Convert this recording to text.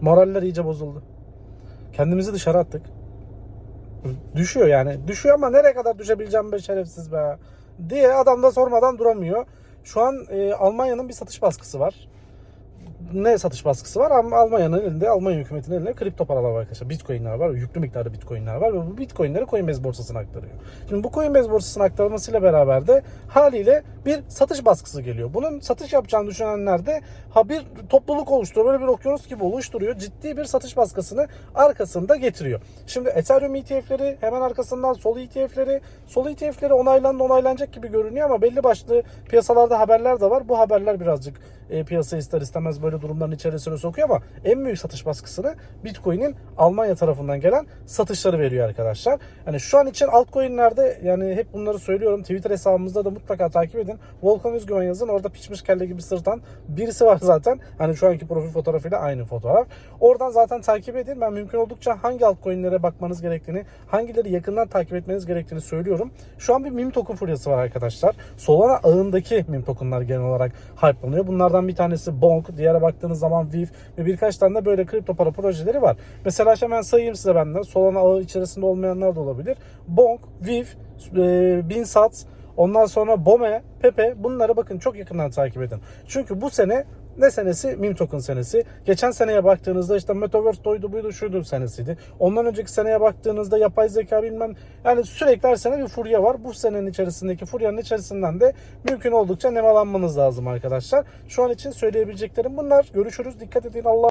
Moraller iyice bozuldu. Kendimizi dışarı attık. Düşüyor yani. Düşüyor ama nereye kadar düşebileceğim be şerefsiz be. Diye adam da sormadan duramıyor. Şu an e, Almanya'nın bir satış baskısı var. Ne satış baskısı var? Almanya'nın elinde, Almanya hükümetinin elinde kripto paralar var arkadaşlar. Bitcoin'ler var. Yüklü miktarda Bitcoin'ler var ve bu Bitcoin'leri Coinbase borsasına aktarıyor. Şimdi bu Coinbase borsasına aktarılmasıyla beraber de haliyle bir satış baskısı geliyor. Bunun satış yapacağını düşünenler de ha bir topluluk oluşturuyor. Böyle bir okyanus gibi oluşturuyor. Ciddi bir satış baskısını arkasında getiriyor. Şimdi Ethereum ETF'leri hemen arkasından Sol ETF'leri Sol ETF'leri onaylandı onaylanacak gibi görünüyor ama belli başlı piyasalarda haberler de var. Bu haberler birazcık e, piyasayı ister istemez böyle durumların içerisine sokuyor ama en büyük satış baskısını Bitcoin'in Almanya tarafından gelen satışları veriyor arkadaşlar. Yani şu an için altcoin'lerde yani hep bunları söylüyorum. Twitter hesabımızda da mutlaka takip edin. Volkan Özgüven yazın. Orada piçmiş kelle gibi sırtan birisi var zaten. Hani şu anki profil fotoğrafıyla aynı fotoğraf. Oradan zaten takip edin. Ben mümkün oldukça hangi altcoin'lere bakmanız gerektiğini, hangileri yakından takip etmeniz gerektiğini söylüyorum. Şu an bir meme token furyası var arkadaşlar. Solana ağındaki meme tokenlar genel olarak hype'lanıyor. Bunlardan bir tanesi Bonk, diğere baktığınız zaman VIF ve birkaç tane de böyle kripto para projeleri var. Mesela hemen sayayım size benden. Solana ağı içerisinde olmayanlar da olabilir. Bonk, VIF, e, Binsat, ondan sonra Bome, Pepe bunları bakın çok yakından takip edin. Çünkü bu sene ne senesi? Meme token senesi. Geçen seneye baktığınızda işte Metaverse doydu buydu şuydu senesiydi. Ondan önceki seneye baktığınızda yapay zeka bilmem yani sürekli her sene bir furya var. Bu senenin içerisindeki furyanın içerisinden de mümkün oldukça nemalanmanız lazım arkadaşlar. Şu an için söyleyebileceklerim bunlar. Görüşürüz. Dikkat edin. Allah